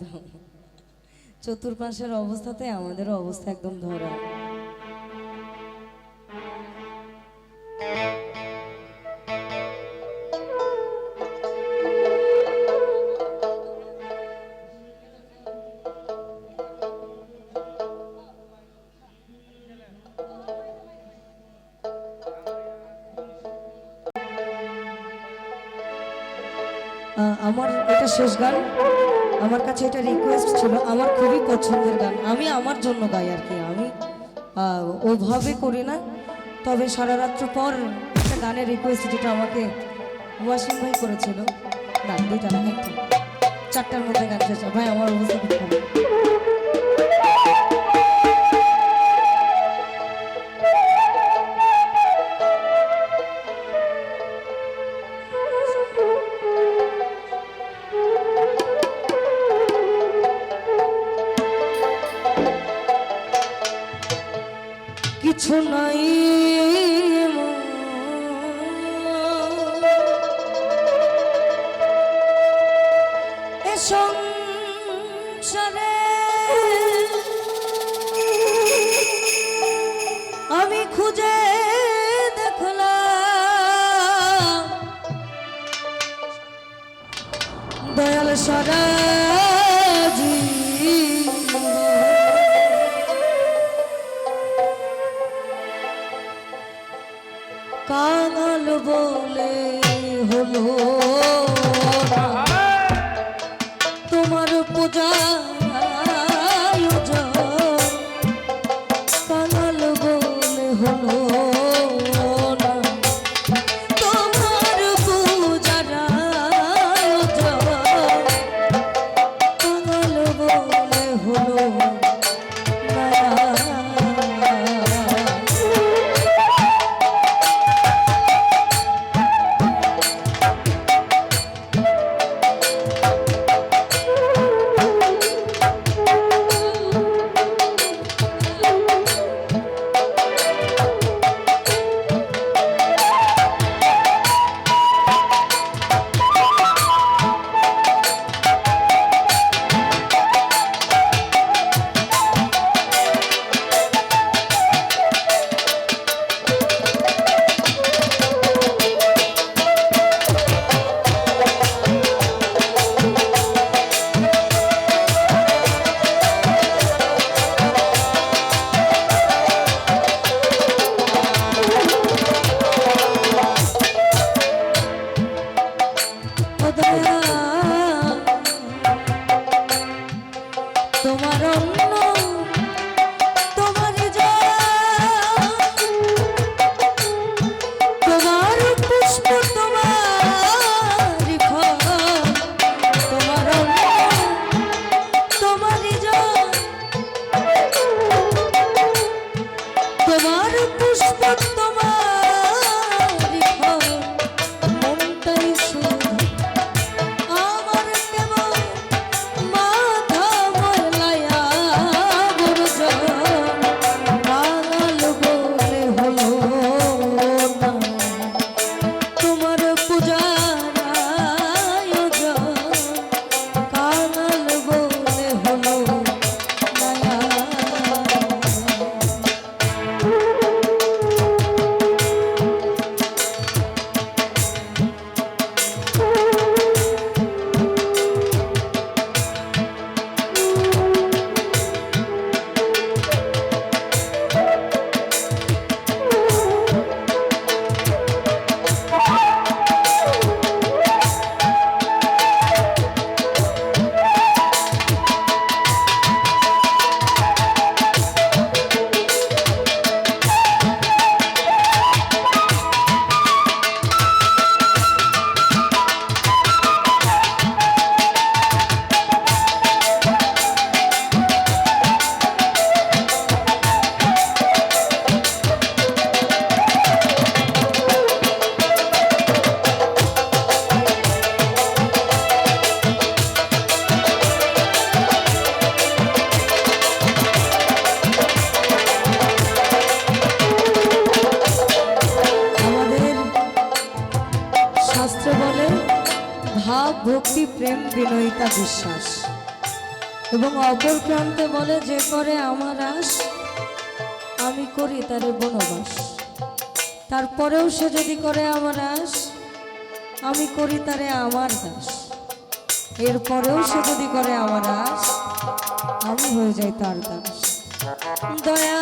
একদম। চতুর্পাশের অবস্থাতে আমাদেরও অবস্থা একদম ধরা। আমার এটা শেষ গান। আমার কাছে এটা রিকোয়েস্ট ছিল। আমার খুবই পছন্দের গান। আমি আমার জন্য গাই আর কি। আমি ওভাবে করি না। তবে সারা রাত্র পর একটা গানের রিকোয়েস্ট যেটা আমাকে ওয়াসিম ভাই করেছিল গান দুইটা না একটা? চারটার মধ্যে গান শেষ ভাই, আমার অবস্থা খুব সংসারে আমি খুঁজে দেখলাম দয়াল সারা কাঙাল বলে হলো বিশ্বাস এবং অপর প্রান্তে বলে, যে করে আমার আশ, আমি করি তারে বনবাস। তারপরেও সে যদি করে আমার আশ, আমি করি তারে আমার দাস। এরপরেও সে যদি করে আমার আশ, আমি হয়ে যাই তার দাস। দয়া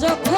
젖었고